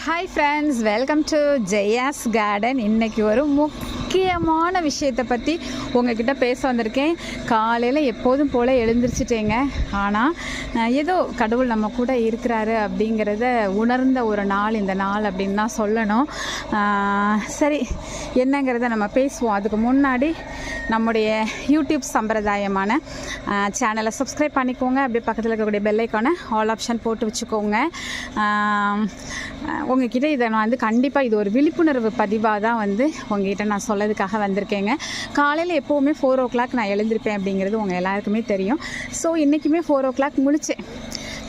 Hi friends welcome to Jaya's garden இன்றைக்கி ஒரு முக் முக்கியமான விஷயத்தை பற்றி உங்ககிட்ட பேச வந்திருக்கேன். காலையில் எப்போதும் போல் எழுந்திரிச்சிட்டேங்க. ஆனால் ஏதோ கடவுள் நம்ம கூட இருக்கிறாரு அப்படிங்கிறத உணர்ந்த ஒரு நாள் இந்த நாள் அப்படின்னு தான் சொல்லணும். சரி என்னங்கிறத நம்ம பேசுவோம். அதுக்கு முன்னாடி நம்முடைய யூடியூப் சம்பிரதாயமான சேனலை சப்ஸ்கிரைப் பண்ணிக்கோங்க. அப்படியே பக்கத்தில் இருக்கக்கூடிய பெல் ஆல் ஆப்ஷன் போட்டு வச்சுக்கோங்க. உங்ககிட்ட இதை நான் வந்து கண்டிப்பாக இது ஒரு விழிப்புணர்வு பதிவாக தான் வந்து உங்ககிட்ட நான் சொல்லதுக்காக வந்திருக்கேங்க. காலையில் எப்போவுமே ஃபோர் ஓ கிளாக் நான் எழுந்திருப்பேன் அப்படிங்கிறது உங்கள் எல்லாருக்குமே தெரியும். ஸோ இன்றைக்குமே ஃபோர் ஓ கிளாக் முழிச்சேன்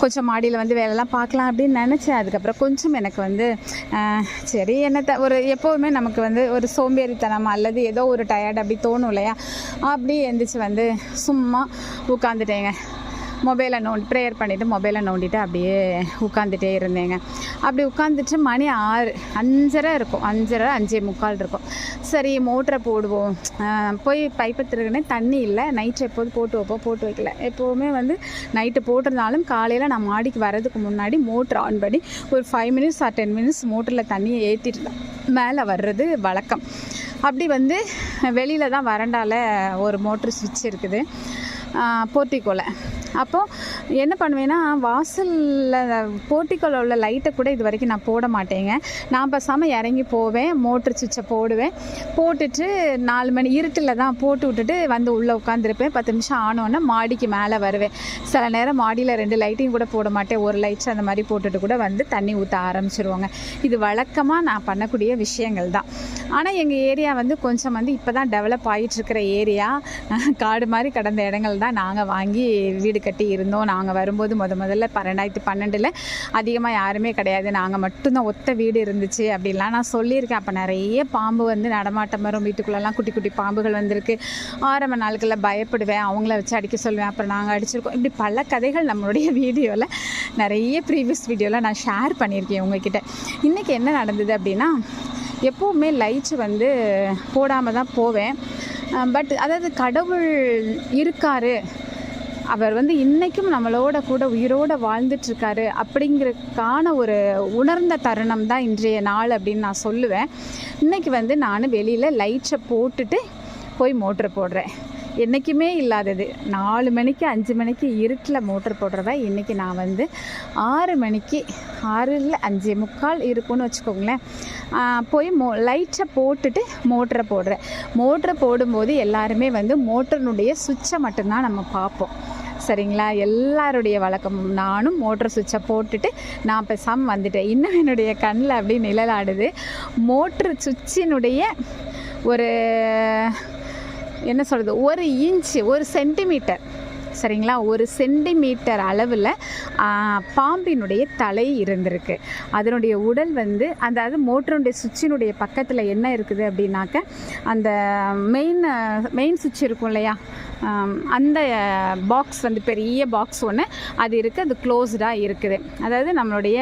கொஞ்சம் மாடியில் வந்து வேலைலாம் பார்க்கலாம் அப்படின்னு நினச்சேன். அதுக்கப்புறம் கொஞ்சம் எனக்கு வந்து சரி என்னத்த ஒரு எப்போவுமே நமக்கு வந்து ஒரு சோம்பேறித்தனம் அல்லது ஏதோ ஒரு டயர்ட் அப்படி தோணும் இல்லையா? அப்படி எழுந்திரிச்சு வந்து சும்மா உட்காந்துட்டேங்க மொபைலை நோண்டி ப்ரேயர் பண்ணிவிட்டு மொபைலை நோண்டிட்டு அப்படியே உட்காந்துட்டே இருந்தேங்க. அப்படி உட்காந்துட்டு மணி ஆறு அஞ்சரை இருக்கும். அஞ்சரை அஞ்சே முக்கால் இருக்கும். சரி மோட்டரை போடுவோம். போய் பைப்பை திருகுனே தண்ணி இல்லை. நைட்டு எப்போது போட்டு வைப்போம்? போட்டு வைக்கல. எப்போவுமே வந்து நைட்டு போட்டிருந்தாலும் காலையில் நான் மாடிக்கு வர்றதுக்கு முன்னாடி மோட்டர் ஆன் பண்ணி ஒரு five minutes or ten minutes மோட்டரில் தண்ணியை ஏற்றிட்டு மேலே வர்றது வழக்கம். அப்படி வந்து வெளியில் தான் வரண்டால ஒரு மோட்ரு சுவிட்ச் இருக்குது. போர்ட்டிக்கோல அப்போது என்ன பண்ணுவேன்னா வாசலில் போர்ட்டிக்கோல உள்ள லைட்டை கூட இது வரைக்கும் நான் போட மாட்டேங்க. நான் பேசாமல் இறங்கி போவேன் மோட்ரு சுவிட்சை போடுவேன். போட்டுட்டு நாலு மணி இருட்டில் தான் போட்டு விட்டுட்டு வந்து உள்ளே உட்காந்துருப்பேன் பத்து நிமிஷம் ஆனோன்னே மாடிக்கு மேலே வருவேன். சில நேரம் மாடியில் ரெண்டு லைட்டையும் கூட போட மாட்டேன். ஒரு லைட்ஸ் அந்த மாதிரி போட்டுட்டு கூட வந்து தண்ணி ஊற்ற ஆரம்பிச்சிருவாங்க. இது வழக்கமாக நான் பண்ணக்கூடிய விஷயங்கள் தான். ஆனால் எங்கள் ஏரியா வந்து கொஞ்சம் வந்து இப்போ தான் டெவலப் ஆகிட்டுருக்கிற ஏரியா காடு மாதிரி கடந்த இடங்கள் தான் நாங்கள் வாங்கி வீடு கட்டி இருந்தோம். நாங்கள் வரும்போது முத முதல்ல ப- ரெண்டாயிரத்தி பன்னெண்டில் அதிகமாக யாருமே கிடையாது. நாங்கள் மட்டும்தான் ஒத்த வீடு இருந்துச்சு அப்படின்லாம் நான் சொல்லியிருக்கேன். அப்போ நிறைய பாம்பு வந்து நடமாட்டம் வரும். வீட்டுக்குள்ளெல்லாம் குட்டி குட்டி பாம்புகள் வந்திருக்கு. ஆரம்ப நாட்களில் பயப்படுவேன். அவங்கள வச்சு அடிக்க சொல்லுவேன். அப்புறம் நாங்கள் அடிச்சிருக்கோம். இப்படி பல கதைகள் நம்மளுடைய வீடியோவில் நிறைய ப்ரீவியஸ் வீடியோவில் நான் ஷேர் பண்ணியிருக்கேன் உங்ககிட்ட. இன்றைக்கி என்ன நடந்தது அப்படின்னா எப்போவுமே லைட்ஸ் வந்து போடாமல் தான் போவேன். பட் அதாவது கடவுள் இருக்காரு. அவர் வந்து இன்றைக்கும் நம்மளோட கூட உயிரோட வாழ்ந்துட்டுருக்காரு அப்படிங்கிறதுக்கான ஒரு உணர்ந்த தருணம் தான் இன்றைய நாள் அப்படின்னு நான் சொல்லுவேன். இன்றைக்கி வந்து நான் வெளியில் லைட்ஸை போட்டுட்டு போய் மோட்ரு போடுறேன். என்றைக்குமே இல்லாதது. நாலு மணிக்கு அஞ்சு மணிக்கு இருட்டில் மோட்டர் போடுறவ இன்றைக்கி நான் வந்து ஆறு மணிக்கு ஆறு இல்லை அஞ்சே முக்கால் இருக்கும்னு வச்சுக்கோங்களேன். போய் மோ லைட்டை போட்டுட்டு மோட்டரை போடுறேன். மோட்டரை போடும்போது எல்லாருமே வந்து மோட்டரினுடைய சுவிட்சை மட்டும்தான் நம்ம பார்ப்போம். சரிங்களா? எல்லாருடைய வழக்கமும் நானும் மோட்டர் சுவிட்சை போட்டுட்டு நான் பேசாமல் வந்துட்டேன். இன்னும் என்னுடைய கண்ணில் அப்படி நிழலாடுது. மோட்ரு சுவிட்சினுடைய ஒரு என்ன சொல்கிறது ஒரு இன்ச்சு ஒரு சென்டிமீட்டர் சரிங்களா? ஒரு சென்டிமீட்டர் அளவில் பாம்பினுடைய தலை இருந்திருக்கு. அதனுடைய உடல் வந்து அதாவது மோட்டருடைய சுவிட்சினுடைய பக்கத்தில் என்ன இருக்குது அப்படின்னாக்க அந்த மெயின் மெயின் சுவிட்ச் இருக்கும் இல்லையா? அந்த பாக்ஸ் வந்து பெரிய பாக்ஸ் ஒன்று அது இருக்குது அது க்ளோஸ்டாக இருக்குது. அதாவது நம்மளுடைய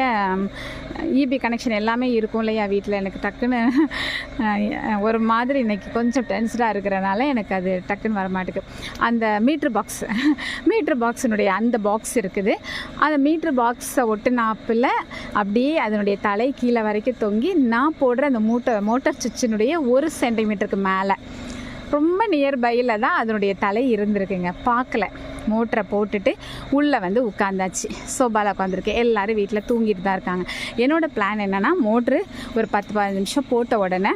இபி கனெக்ஷன் எல்லாமே இருக்கும் இல்லையா வீட்டில் எனக்கு டக்குன்னு ஒரு மாதிரி இன்னைக்கு கொஞ்சம் டென்ஸ்டாக இருக்கிறனால எனக்கு அது டக்குன்னு வர அந்த மீட்ரு பாக்ஸ் மீட்ரு பாக்ஸினுடைய அந்த பாக்ஸ் இருக்குது. அந்த மீட்ரு பாக்ஸை ஒட்டுனாப்பில் அப்படியே அதனுடைய தலை கீழே வரைக்கும் தொங்கி நான் போடுற அந்த மூட்டை மோட்டார் சுவிட்சினுடைய ஒரு சென்டிமீட்டருக்கு மேலே. ரொம்ப நியர்பையில் தான் அதனுடைய தலை இருந்திருக்குங்க. பார்க்கல. மோட்டரை போட்டுட்டு உள்ளே வந்து உட்காந்தாச்சு. சோபாவில் உட்காந்துருக்கு. எல்லோரும் வீட்டில் தூங்கிட்டு தான் இருக்காங்க. என்னோடய பிளான் என்னென்னா மோட்ரு ஒரு பத்து பதினஞ்சு நிமிஷம் போட்ட உடனே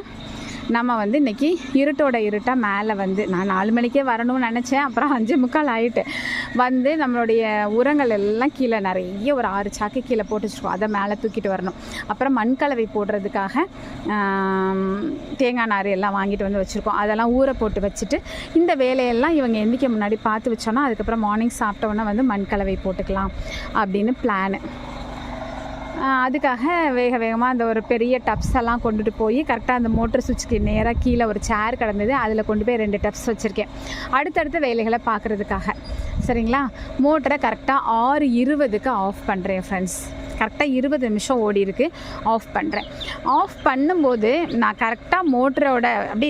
நம்ம வந்து இன்றைக்கி இருட்டோட இருட்டாக மேலே வந்து நான் நாலு மணிக்கே வரணும்னு நினச்சேன். அப்புறம் அஞ்சு முக்கால் ஆகிட்டு வந்து நம்மளுடைய உரங்கள் எல்லாம் கீழே நிறைய ஒரு ஆறு சாக்கு கீழே போட்டு வச்சுருக்கோம். அதை மேலே தூக்கிட்டு வரணும். அப்புறம் மண்கலவை போடுறதுக்காக தேங்காய் நார் எல்லாம் வாங்கிட்டு வந்து வச்சுருக்கோம். அதெல்லாம் ஊற போட்டு வச்சுட்டு இந்த வேலையெல்லாம் இவங்க எந்திக்க முன்னாடி பார்த்து வச்சோன்னா அதுக்கப்புறம் மார்னிங் சாப்பிட்டோன்னே வந்து மண்கலவை போட்டுக்கலாம் அப்படின்னு பிளானு அதுக்காக வேக வேகமாக அந்த ஒரு பெரிய டப்ஸ் எல்லாம் கொண்டுட்டு போய் கரெக்டாக அந்த மோட்டர் சுவிட்சுக்கு நேராக கீழே ஒரு சேர் கிடந்தது. அதில் கொண்டு போய் ரெண்டு டப்ஸ் வச்சுருக்கேன். அடுத்தடுத்த வேலைகளை பார்க்குறதுக்காக. சரிங்களா? மோட்டரை கரெக்டாக ஆறு இருபதுக்கு ஆஃப் பண்ணுறேன் ஃப்ரெண்ட்ஸ் கரெக்டாக இருபது நிமிஷம் ஓடி இருக்கு. ஆஃப் பண்ணுறேன் ஆஃப் பண்ணும்போது நான் கரெக்டாக மோட்டரோட அப்படி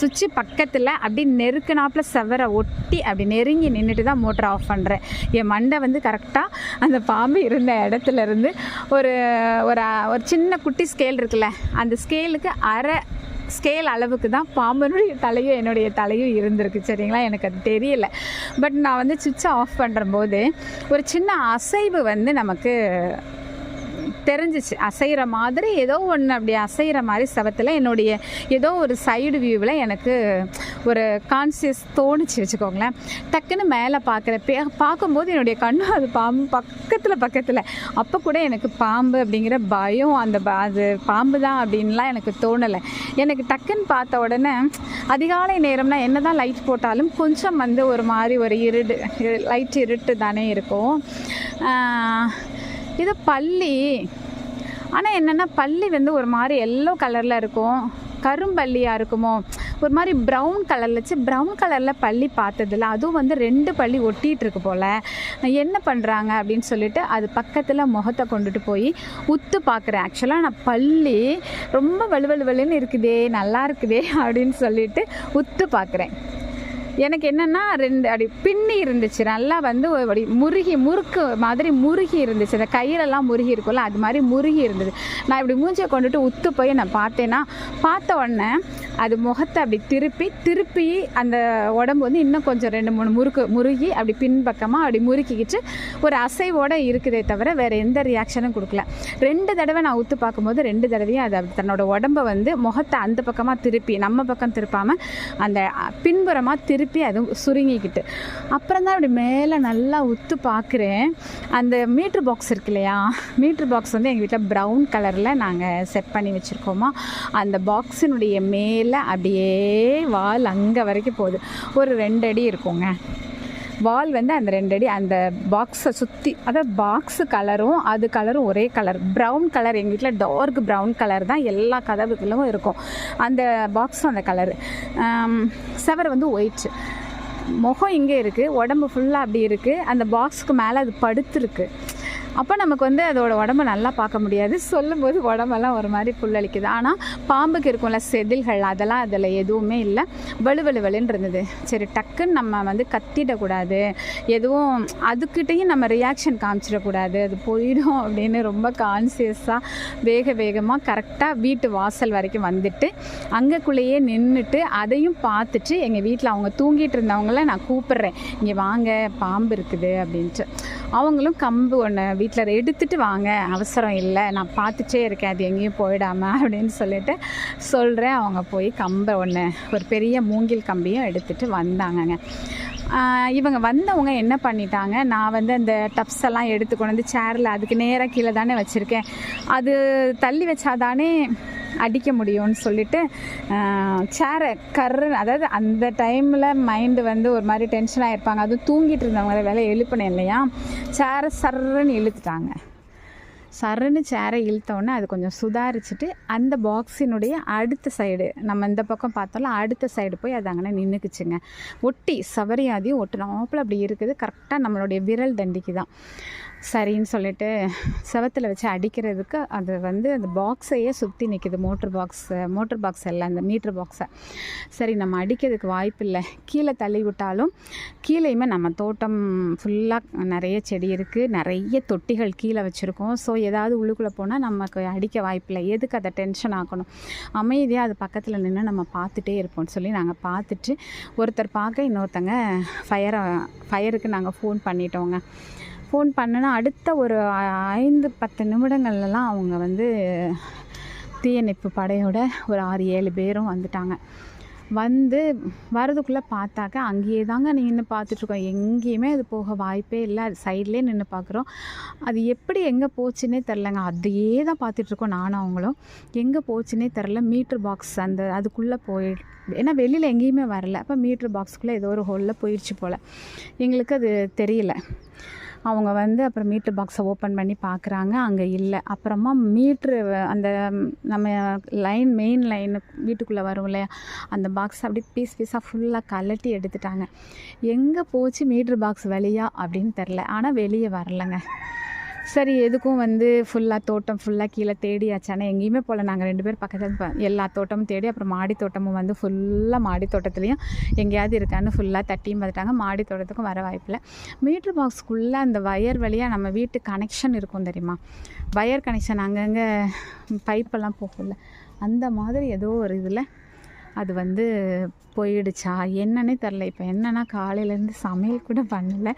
சுவிட்சு பக்கத்தில் அப்படி நெருக்கினாப்பில் செவரை ஒட்டி அப்படி நெருங்கி நின்றுட்டு தான் மோட்டரை ஆஃப் பண்ணுறேன் என் மண்டை வந்து கரெக்டாக அந்த பாம்பு இருந்த இடத்துல இருந்து ஒரு ஒரு ஒரு சின்ன குட்டி ஸ்கேல் இருக்குல்ல அந்த ஸ்கேலுக்கு அரை ஸ்கேல் அளவுக்கு தான் பாம்பனுடைய தலையும் என்னுடைய தலையும் இருந்திருக்கு சரிங்களா? எனக்கு அது தெரியல. பட் நான் வந்து சுவிட்சை ஆஃப் பண்ணுறம்போது ஒரு சின்ன அசைவு வந்து நமக்கு தெரிஞ்சிச்சு. அசைகிற மாதிரி ஏதோ ஒன்று அப்படி அசைகிற மாதிரி சவத்தில் என்னுடைய ஏதோ ஒரு சைடு வியூவில் எனக்கு ஒரு கான்சியஸ் தோணுச்சு வச்சுக்கோங்களேன். டக்குன்னு மேலே பார்க்குற பார்க்கும்போது என்னுடைய கண்ணு அது பாம்பு பக்கத்தில் பக்கத்தில். அப்போ கூட எனக்கு பாம்பு அப்படிங்கிற பயம் அந்த அது பாம்பு தான் அப்படின்லாம் எனக்கு தோணலை. எனக்கு டக்குன்னு பார்த்த உடனே அதிகாலை நேரம்னா என்ன தான் லைட் போட்டாலும் கொஞ்சம் வந்து ஒரு மாதிரி ஒரு இருடு லைட் இருட்டு தானே இருக்கும். இது பள்ளி ஆனால் என்னென்னா பள்ளி வந்து ஒரு மாதிரி எல்லோ கலரில் இருக்கும். கரும்பள்ளியாக இருக்குமோ? ஒரு மாதிரி ப்ரௌன் கலரில் வச்சு ப்ரௌன் கலரில் பள்ளி பார்த்ததில்ல. அதுவும் வந்து ரெண்டு பள்ளி ஒட்டிகிட்டு இருக்கு போல். என்ன பண்ணுறாங்க அப்படின்னு சொல்லிட்டு அது பக்கத்தில் முகத்தை கொண்டுட்டு போய் உத்து பார்க்குறேன். ஆக்சுவலாக நான் பள்ளி ரொம்ப வலுவலு வலுன்னு இருக்குதே நல்லா இருக்குதே அப்படின்னு சொல்லிட்டு உத்து பார்க்குறேன். எனக்கு என்னென்னா ரெண்டு அப்படி பின்னி இருந்துச்சு. நல்லா வந்து அப்படி முருகி முறுக்கு மாதிரி முருகி இருந்துச்சு. அந்த கயிறெல்லாம் முருகி இருக்கும்ல அது மாதிரி முருகி இருந்தது. நான் இப்படி மூஞ்சியை கொண்டுட்டு உத்து போய் நான் பார்த்தேன்னா பார்த்த உடனே அது முகத்தை அப்படி திருப்பி திருப்பி அந்த உடம்பு வந்து இன்னும் கொஞ்சம் ரெண்டு மூணு முறுக்கு முருகி அப்படி பின்பக்கமாக அப்படி முறுக்கிக்கிட்டு ஒரு அசைவோடு இருக்குதே தவிர வேறு எந்த ரியாக்ஷனும் கொடுக்கல. ரெண்டு தடவை நான் உத்து பார்க்கும்போது ரெண்டு தடவையும் அது அப்படி தன்னோட உடம்பை வந்து முகத்தை அந்த பக்கமாக திருப்பி நம்ம பக்கம் திருப்பாமல் அந்த பின்புறமாக திருப்பி அதுவும் சுருங்கிக்கிட்டு. அப்புறம் தான் அப்படி மேலே நல்லா உத்து பார்க்குறேன் அந்த மீட்ரு பாக்ஸ் இருக்கு இல்லையா மீட்ரு பாக்ஸ் வந்து எங்கள் வீட்டில் ப்ரௌன் கலரில் நாங்கள் செட் பண்ணி வச்சுருக்கோமா? அந்த பாக்ஸினுடைய மேலே அப்படியே வால் அங்கே வரைக்கும் போகுது. ஒரு ரெண்டு அடி இருக்குங்க. வால் வந்து அந்த ரெண்டு அடி அந்த பாக்ஸை சுற்றி அதாவது பாக்ஸு கலரும் அது கலரும் ஒரே கலர் ப்ரௌன் கலர் எங்கள் வீட்டில் டார்க் ப்ரௌன் கலர் தான் எல்லா கதவுகளும் இருக்கும். அந்த பாக்ஸும் அந்த கலரு செவர் வந்து ஒயிட் முகம் இங்கே இருக்குது உடம்பு ஃபுல்லாக அப்படி இருக்குது அந்த பாக்ஸுக்கு மேலே அது படுத்துருக்கு. அப்போ நமக்கு வந்து அதோட உடம்ப நல்லா பார்க்க முடியாது. சொல்லும்போது உடம்பெல்லாம் ஒரு மாதிரி புல்லளிக்குது. ஆனால் பாம்புக்கு இருக்கும்ல செதில்கள் அதெல்லாம் அதில் எதுவுமே இல்லை. வலுவலு வலுன்னு இருந்தது. சரி டக்குன்னு நம்ம வந்து கத்திடக்கூடாது. எதுவும் அதுக்கிட்டேயும் நம்ம ரியாக்ஷன் காமிச்சிடக்கூடாது. அது போயிடும் அப்படின்னு ரொம்ப கான்சியஸாக வேக வேகமாக கரெக்டாக வீட்டு வாசல் வரைக்கும் வந்துட்டு அங்கேக்குள்ளேயே நின்றுட்டு அதையும் பார்த்துட்டு எங்கள் வீட்டில் அவங்க தூங்கிட்டு இருந்தவங்கள நான் கூப்பிடுறேன். இங்கே வாங்க பாம்பு இருக்குது அப்படின்ட்டு. அவங்களும் கம்பு ஒன்று வீட்டில் எடுத்துகிட்டு வாங்க அவசரம் இல்லை நான் பார்த்துட்டே இருக்கேன் அது எங்கேயும் போயிடாம அப்படின்னு சொல்லிட்டு சொல்கிறேன் அவங்க போய் கம்பை ஒன்று ஒரு பெரிய மூங்கில் கம்பியும் எடுத்துகிட்டு வந்தாங்கங்க. இவங்க வந்தவங்க என்ன பண்ணிட்டாங்க நான் வந்து அந்த டப்ஸ் எல்லாம் எடுத்து கொண்டு வந்து சேரில் அதுக்கு நேராக கீழே தானே வச்சுருக்கேன். அது தள்ளி வச்சாதானே அடிக்க முடியும்னு சொல்லிட்டு சேரை கரு அதாவது அந்த டைமில் மைண்டு வந்து ஒரு மாதிரி டென்ஷனாக இருப்பாங்க அதுவும் தூங்கிட்டு இருந்தவங்கள வேலை எழுப்பினேன் இல்லையா? சேரை சர்ருன்னு இழுத்துட்டாங்க. சருன்னு சேரை இழுத்தோடனே அது கொஞ்சம் சுதாரிச்சுட்டு அந்த பாக்ஸினுடைய அடுத்த சைடு நம்ம இந்த பக்கம் பார்த்தோம்ல அடுத்த சைடு போய் அது அங்கே நின்றுக்குச்சுங்க ஒட்டி சவரியாதையும் ஒட்டுனாப்புல அப்படி இருக்குது. கரெக்டாக நம்மளுடைய விரல் தண்டிக்கு தான் சரின்னு சொல்லிட்டு செவத்தில் வச்சு அடிக்கிறதுக்கு அது வந்து அந்த பாக்ஸையே சுற்றி நிற்கிது மோட்ரு பாக்ஸ் மோட்ரு பாக்ஸ் எல்லாம் அந்த மீட்ரு பாக்ஸை சரி நம்ம அடிக்கிறதுக்கு வாய்ப்பு இல்லை. கீழே தள்ளி விட்டாலும் கீழேயுமே நம்ம தோட்டம் ஃபுல்லாக நிறைய செடி இருக்குது நிறைய தொட்டிகள் கீழே வச்சுருக்கோம். ஸோ ஏதாவது உள்ளுக்குள்ளே போனால் நமக்கு அடிக்க வாய்ப்பில்லை எதுக்கு அதை டென்ஷன் ஆக்கணும்? அமைதியாக அது பக்கத்தில் நின்று நம்ம பார்த்துட்டே இருப்போம்னு சொல்லி நாங்கள் பார்த்துட்டு ஒருத்தர் பார்க்க இன்னொருத்தங்க ஃபயரை ஃபயருக்கு நாங்கள் ஃபோன் பண்ணிட்டோங்க. ஃபோன் பண்ணுனா அடுத்த ஒரு ஐந்து பத்து நிமிடங்கள்லாம் அவங்க வந்து தீயணைப்பு படையோட ஒரு ஆறு ஏழு பேரும் வந்துட்டாங்க. வந்து வரதுக்குள்ளே பார்த்தாக்க அங்கேயே தாங்க நின்று பார்த்துட்ருக்கோம். எங்கேயுமே அது போக வாய்ப்பே இல்லை. அது சைட்லேயே நின்று பார்க்குறோம். அது எப்படி எங்கே போச்சுன்னே தெரிலங்க. அதையே தான் பார்த்துட்ருக்கோம் நானும் அவங்களும். எங்கே போச்சுன்னே தெரில. மீட்ரு பாக்ஸ் அந்த அதுக்குள்ளே போய் ஏன்னா வெளியில் எங்கேயுமே வரல. அப்போ மீட்ரு பாக்ஸுக்குள்ளே ஏதோ ஒரு ஹோலில் போயிடுச்சு போல். எங்களுக்கு அது தெரியல. அவங்க வந்து அப்புறம் மீட்ரு பாக்ஸை ஓப்பன் பண்ணி பார்க்குறாங்க அங்கே இல்லை. அப்புறமா மீட்ரு அந்த நம்ம லைன் மெயின் லைன் வீட்டுக்குள்ளே வரும் இல்லையா? அந்த பாக்ஸ் அப்படியே பீஸ் பீஸாக ஃபுல்லாக கலட்டி எடுத்துட்டாங்க. எங்கே போச்சு மீட்ரு பாக்ஸ் வழியா அப்படின்னு தெரில ஆனால் வெளியே வரலைங்க. சரி எதுக்கும் வந்து ஃபுல்லாக தோட்டம் ஃபுல்லாக கீழே தேடியாச்சு. ஆனால் எங்கேயுமே போகல நாங்கள் ரெண்டு பேர் பக்கத்தில் எல்லா தோட்டமும் தேடி அப்புறம் மாடி தோட்டமும் வந்து ஃபுல்லாக மாடி தோட்டத்துலேயும் எங்கேயாவது இருக்கான்னு ஃபுல்லாக தட்டியும் பார்த்துட்டாங்க. மாடி தோட்டத்துக்கும் வர வாய்ப்பில்லை மீட்ரு பாக்ஸ்க்குள்ளே அந்த வயர் வழியாக நம்ம வீட்டு கனெக்ஷன் இருக்கும் தெரியுமா? வயர் கனெக்ஷன் அங்கங்கே பைப்பெல்லாம் போகல அந்த மாதிரி ஏதோ ஒரு இதில் அது வந்து போயிடுச்சா? என்னன்னே தெரில இப்போ என்னென்னா காலையிலேருந்து சமையல் கூட பண்ணலை.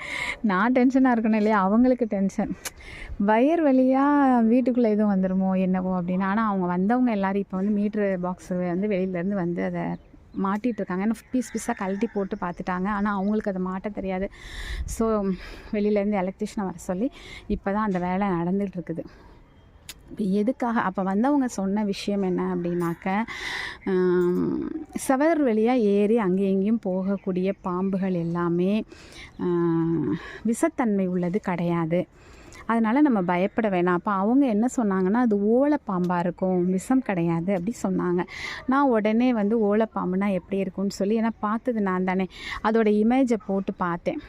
நான் டென்ஷனாக இருக்கணும் இல்லையா? அவங்களுக்கு டென்ஷன் வயர் வழியாக வீட்டுக்குள்ளே எதுவும் வந்துடுமோ என்னவோ அப்படின்னு. ஆனால் அவங்க வந்தவங்க எல்லாரும் இப்போ வந்து மீட்ரு பாக்ஸ் வந்து வெளியிலேருந்து வந்து அதை மாட்டிகிட்டு இருக்காங்க. ஏன்னா பீஸ் பீஸாக கழட்டி போட்டு பார்த்துட்டாங்க. ஆனால் அவங்களுக்கு அதை மாட்ட தெரியாது. ஸோ வெளியிலேருந்து எலக்ட்ரிஷனை வர சொல்லி இப்போ தான் அந்த வேலை நடந்துகிட்ருக்குது இப்போ எதுக்காக அப்போ வந்தவங்க சொன்ன விஷயம் என்ன அப்படின்னாக்க சவர் செவர் வழியாக ஏறி அங்கேயும் இங்கேயும் போகக்கூடிய பாம்புகள் எல்லாமே விஷத்தன்மை உள்ளது கிடையாது. அதனால் நம்ம பயப்பட வேணாம். அப்போ அவங்க என்ன சொன்னாங்கன்னா அது ஓலைப்பாம்பாக இருக்கும் விஷம் கிடையாது அப்படி சொன்னாங்க. நான் உடனே வந்து ஓலைப்பாம்புனா எப்படி இருக்கும்னு சொல்லி ஏன்னா பார்த்தது நான் தானே. அதோட இமேஜை போட்டு பார்த்தேன்.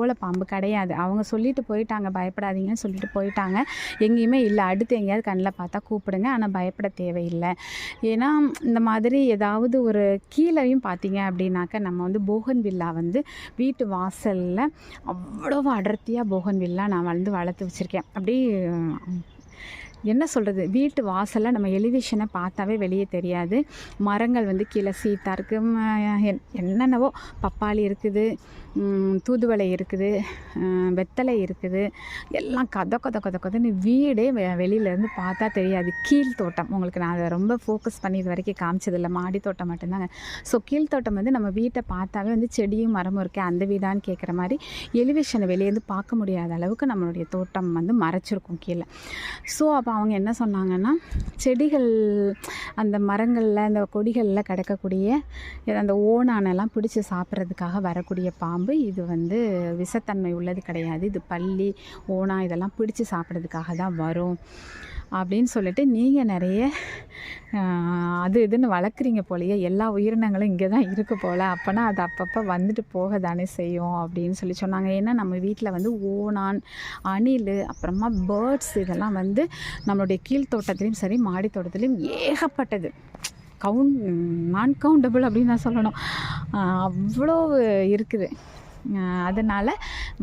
ஓலை பாம்பு கிடையாது. அவங்க சொல்லிட்டு போயிட்டாங்க. பயப்படாதீங்கன்னு சொல்லிட்டு போயிட்டாங்க. எங்கேயுமே இல்லை. அடுத்து எங்கேயாவது கண்ணில் பார்த்தா கூப்பிடுங்க. ஆனால் பயப்பட தேவையில்லை. ஏன்னா இந்த மாதிரி ஏதாவது ஒரு கீழேயும் பார்த்தீங்க அப்படின்னாக்க நம்ம வந்து போகன் வில்லா வந்து வீட்டு வாசலில் அவ்வளோ அடர்த்தியாக போகன் வில்லா நான் வந்து வளர்த்து வச்சுருக்கேன். அப்படி என்ன சொல்கிறது வீட்டு வாசலில் நம்ம எலிவேஷனை பார்த்தாவே வெளியே தெரியாது. மரங்கள் வந்து கீழே சீத்தா இருக்குது என்னென்னவோ பப்பாளி இருக்குது. தூதுவளை இருக்குது வெத்தலை இருக்குது. எல்லாம் கத கத கத கதன்னு வீடே வெ வெளியிலேருந்து பார்த்தா தெரியாது. கீழ் தோட்டம். உங்களுக்கு நான் அதை ரொம்ப ஃபோக்கஸ் பண்ணி இது வரைக்கும் காமிச்சதில்லை. மாடி தோட்டம் மட்டும்தாங்க. ஸோ கீழ் தோட்டம் வந்து நம்ம வீட்டை பார்த்தாவே வந்து செடியும் மரமும் இருக்கே அந்த வீடான்னு கேட்குற மாதிரி எலிவேஷனை வெளியேருந்து பார்க்க முடியாத அளவுக்கு நம்மளுடைய தோட்டம் வந்து மறைச்சிருக்கும் கீழே. ஸோ அப்போ அவங்க என்ன சொன்னாங்கன்னா செடிகள் அந்த மரங்களில் அந்த கொடிகளில் கிடக்கக்கூடிய அந்த ஓணானெல்லாம் பிடிச்சி சாப்பிட்றதுக்காக வரக்கூடிய பாம்பு இது வந்து விஷத்தன்மை உள்ளது கிடையாது. இது பள்ளி ஓணா இதெல்லாம் பிடிச்சி சாப்பிட்றதுக்காக தான் வரும். அப்படின்னு சொல்லிட்டு நீங்கள் நிறைய அது இதுன்னு வளர்க்குறீங்க போலயே எல்லா உயிரினங்களும் இங்கே தான் இருக்குது போல். அப்போனா அது அப்பப்போ வந்துட்டு போக தானே செய்யும் அப்படின்னு சொல்லி சொன்னாங்க. ஏன்னா நம்ம வீட்டில் வந்து ஓணான் அணில் அப்புறமா பேர்ட்ஸ் இதெல்லாம் வந்து நம்மளுடைய கீழ்த்தோட்டத்துலேயும் சரி மாடி தோட்டத்துலேயும் ஏகப்பட்டது. கவுண்ட் நான் கவுண்டபிள் அப்படின்னு நான் சொல்லணும். அவ்வளோ இருக்குது. அதனால்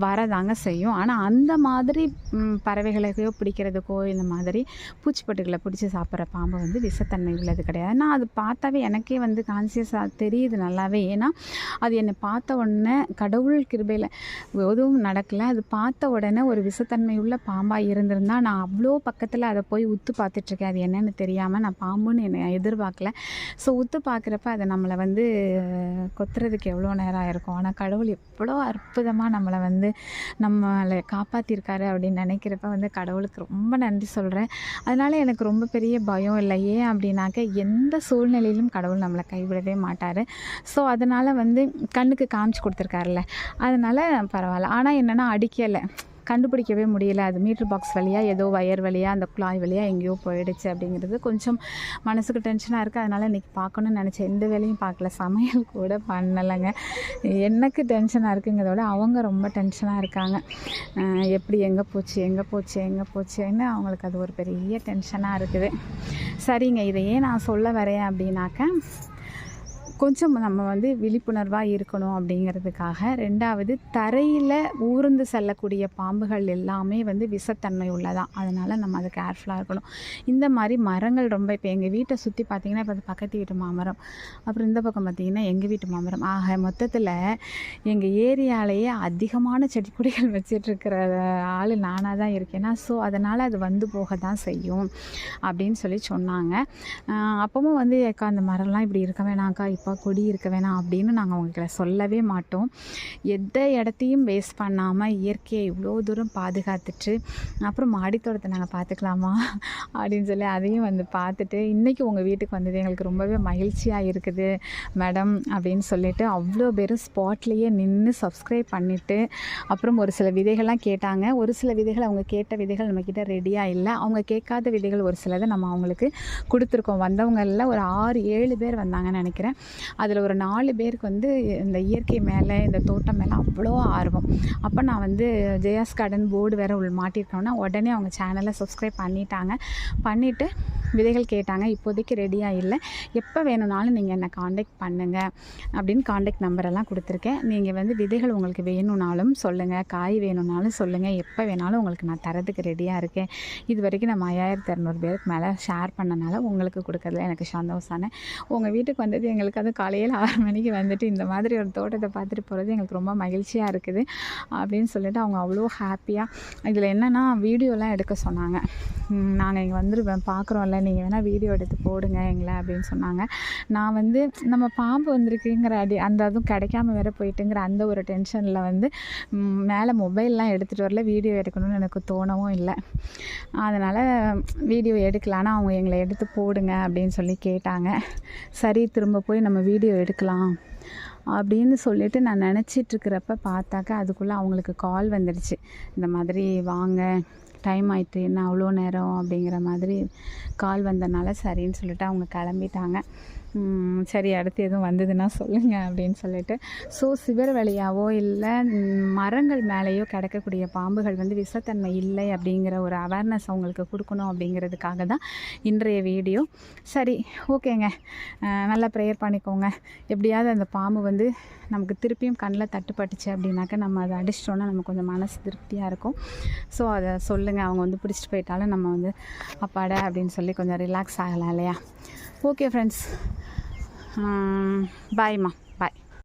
வரதாங்க செய்யும். ஆனால் அந்த மாதிரி பறவைகளுக்கோ பிடிக்கிறதுக்கோ இந்த மாதிரி பூச்சிப்பட்டுகளை பிடிச்சி சாப்பிட்ற பாம்பு வந்து விஷத்தன்மை உள்ளது கிடையாது. நான் அது பார்த்தாவே எனக்கே வந்து கான்சியஸாக தெரியுது நல்லாவே. ஏன்னா அது என்னை பார்த்த உடனே கடவுள் கிருபையில் எதுவும் நடக்கலை. அது பார்த்த உடனே ஒரு விஷத்தன்மை உள்ள பாம்பாக இருந்திருந்தால் நான் அவ்வளோ பக்கத்தில் அதை போய் உத்து பார்த்துட்ருக்கேன் அது என்னென்னு தெரியாமல் நான் பாம்புன்னு என்னை எதிர்பார்க்கல. ஸோ உத்து பார்க்குறப்ப அதை நம்மளை வந்து கொத்துறதுக்கு எவ்வளோ நேரம் ஆயிருக்கும். ஆனால் கடவுள் எவ்வளோ அற்புதமாக நம்மளை வந்து நம்மளை காப்பாற்றிருக்காரு அப்படின்னு நினைக்கிறப்ப வந்து கடவுளுக்கு ரொம்ப நன்றி சொல்கிறேன் அதனால் எனக்கு ரொம்ப பெரிய பயம் இல்லை. ஏன் அப்படின்னாக்க எந்த சூழ்நிலையிலும் கடவுள் நம்மளை கைவிடவே மாட்டார். ஸோ அதனால் வந்து கண்ணுக்கு காமிச்சு கொடுத்துருக்காருல்ல. அதனால் பரவாயில்ல. ஆனால் என்னென்னா அடிக்கலை. கண்டுபிடிக்கவே முடியல. அது மீட்ரு பாக்ஸ் வழியாக ஏதோ வயர் வழியாக அந்த குழாய் வழியாக எங்கேயோ போயிடுச்சு அப்படிங்கிறது கொஞ்சம் மனசுக்கு டென்ஷனாக இருக்குது அதனால் இன்றைக்கி பார்க்கணும்னு நினச்சேன். எந்த வேலையும் பார்க்கல. சமையல் கூட பண்ணலைங்க. எனக்கு டென்ஷனாக இருக்குங்கிறத விட அவங்க ரொம்ப டென்ஷனாக இருக்காங்க. எப்படி எங்கே போச்சு எங்கே போச்சு எங்கே போச்சுன்னு அவங்களுக்கு அது ஒரு பெரிய டென்ஷனாக இருக்குது. சரிங்க. இதை ஏன் நான் சொல்ல வரேன் அப்படின்னாக்க கொஞ்சம் நம்ம வந்து விழிப்புணர்வாக இருக்கணும் அப்படிங்கிறதுக்காக. ரெண்டாவது தரையில் ஊர்ந்து செல்லக்கூடிய பாம்புகள் எல்லாமே வந்து விஷத்தன்மை உள்ளதான் அதனால் நம்ம அதை கேர்ஃபுல்லாக இருக்கணும். இந்த மாதிரி மரங்கள் ரொம்ப இப்போ எங்கள் வீட்டை சுற்றி பார்த்தீங்கன்னா இப்போ பக்கத்து வீட்டு மாமரம். அப்புறம் இந்த பக்கம் பார்த்திங்கன்னா எங்கள் வீட்டு மாமரம். ஆக மொத்தத்தில் எங்கள் ஏரியாலேயே அதிகமான செடி கொடிகள் வச்சிட்ருக்கிற ஆள் நானாக தான் இருக்கேன்னா ஸோ அதனால் அது வந்து போக தான் செய்யும் அப்படின்னு சொல்லி சொன்னாங்க. அப்பவும் வந்து அக்கா அந்த மரம்லாம் இப்படி இருக்க வேணாக்கா இப்போ கொடி இருக்க வேணாம் அப்படின்னு நாங்கள் அவங்கக்கிட்ட சொல்லவே மாட்டோம். எந்த இடத்தையும் வேஸ்ட் பண்ணாமல் இயற்கையை இவ்வளோ தூரம் பாதுகாத்துட்டு அப்புறம் மாடித்தோட்டத்தை நாங்கள் பார்த்துக்கலாமா அப்படின்னு சொல்லி அதையும் வந்து பார்த்துட்டு இன்றைக்கி உங்கள் வீட்டுக்கு வந்தது எங்களுக்கு ரொம்பவே மகிழ்ச்சியாக இருக்குது. மேடம் அப்படின்னு சொல்லிட்டு அவ்வளோ பேரும் ஸ்பாட்லேயே நின்று சப்ஸ்கிரைப் பண்ணிவிட்டு அப்புறம் ஒரு சில விதைகள்லாம் கேட்டாங்க. ஒரு சில விதைகள் அவங்க கேட்ட விதைகள் நம்மக்கிட்ட ரெடியாக இல்லை. அவங்க கேட்காத விதைகள் ஒரு சிலதை நம்ம அவங்களுக்கு கொடுத்துருக்கோம். வந்தவங்களில் ஒரு ஆறு ஏழு பேர் வந்தாங்கன்னு நினைக்கிறேன். அதில் ஒரு நாலு பேருக்கு வந்து இந்த இயற்கை மேலே இந்த தோட்டம் மேலே அவ்வளோ ஆர்வம். அப்போ நான் வந்து ஜெயாஸ் கார்டன் போர்டு வேறு உள் மாட்டியிருக்கோன்னா உடனே அவங்க சேனலை சப்ஸ்கிரைப் பண்ணிட்டாங்க. பண்ணிவிட்டு விதைகள் கேட்டாங்க. இப்போதைக்கு ரெடியாக இல்லை. எப்போ வேணும்னாலும் நீங்கள் என்னை காண்டாக்ட் பண்ணுங்கள் அப்படின்னு காண்டாக்ட் நம்பரெல்லாம் கொடுத்துருக்கேன். நீங்கள் வந்து விதைகள் உங்களுக்கு வேணும்னாலும் சொல்லுங்கள் காய் வேணும்னாலும் சொல்லுங்கள் எப்போ வேணாலும் உங்களுக்கு நான் தரதுக்கு ரெடியாக இருக்கேன். இது வரைக்கும் நம்ம ஐயாயிரத்தி இரநூறு பேருக்கு மேலே ஷேர் பண்ணனால உங்களுக்கு கொடுக்கறதுல எனக்கு சந்தோஷம் உங்கள் வீட்டுக்கு வந்தது எங்களுக்கு அது காலையில் ஆறு மணிக்கு வந்துட்டு இந்த மாதிரி ஒரு தோட்டத்தை பார்த்துட்டு போகிறது எங்களுக்கு ரொம்ப மகிழ்ச்சியாக இருக்குது. அப்படின்னு சொல்லிட்டு அவங்க அவ்வளோ ஹாப்பியாக இதில் என்னென்னா வீடியோலாம் எடுக்க சொன்னாங்க. நாங்கள் இங்கே வந்துருவேன் பார்க்குறோம்ல நீங்கள் வேணால் வீடியோ எடுத்து போடுங்க எங்களை அப்படின்னு சொன்னாங்க. நான் வந்து நம்ம பாம்பு வந்திருக்குங்கிற அடி அந்த அதுவும் கிடைக்காம வேற போயிட்டுங்கிற அந்த ஒரு டென்ஷனில் வந்து மேலே மொபைல்லாம் எடுத்துகிட்டு வரல வீடியோ எடுக்கணும்னு எனக்கு தோணவும் இல்லை. அதனால் வீடியோ எடுக்கலான்னா அவங்க எங்களை எடுத்து போடுங்க அப்படின்னு சொல்லி கேட்டாங்க. சரி திரும்ப போய் நம்ம நம்ம வீடியோ எடுக்கலாம் அப்படின்னு சொல்லிட்டு நான் நினச்சிட்ருக்கிறப்ப பார்த்தாக்கா அதுக்குள்ளே அவங்களுக்கு கால் வந்துடுச்சு. இந்த மாதிரி வாங்க டைம் ஆயிட்டு என்ன அவ்வளோ நேரம் அப்படிங்கிற மாதிரி கால் வந்தனால சரின்னு சொல்லிட்டு அவங்க கிளம்பிட்டாங்க. சரி அடுத்து எதுவும் வந்ததுன்னா சொல்லுங்கள் அப்படின்னு சொல்லிட்டு. ஸோ சிவர் வழியாவோ இல்லை மரங்கள் மேலேயோ கிடக்கக்கூடிய பாம்புகள் வந்து விஷத்தன்மை இல்லை அப்படிங்கிற ஒரு அவேர்னஸ் அவங்களுக்கு கொடுக்கணும் அப்படிங்கிறதுக்காக தான் இன்றைய வீடியோ சரி ஓகேங்க. நல்லா ப்ரேயர் பண்ணிக்கோங்க. எப்படியாவது அந்த பாம்பு வந்து நமக்கு திருப்பியும் கண்ணில் தட்டுப்பட்டுச்சு அப்படின்னாக்கா நம்ம அதை அடிச்சிட்டோன்னா நமக்கு கொஞ்சம் மனசு திருப்தியாக இருக்கும். ஸோ அதை சொல்லுங்கள் அவங்க வந்து பிடிச்சிட்டு போயிட்டாலும் நம்ம வந்து அப்பாட அப்படின்னு சொல்லி கொஞ்சம் ரிலாக்ஸ் ஆகலாம் இல்லையா? Okay friends பாய்மா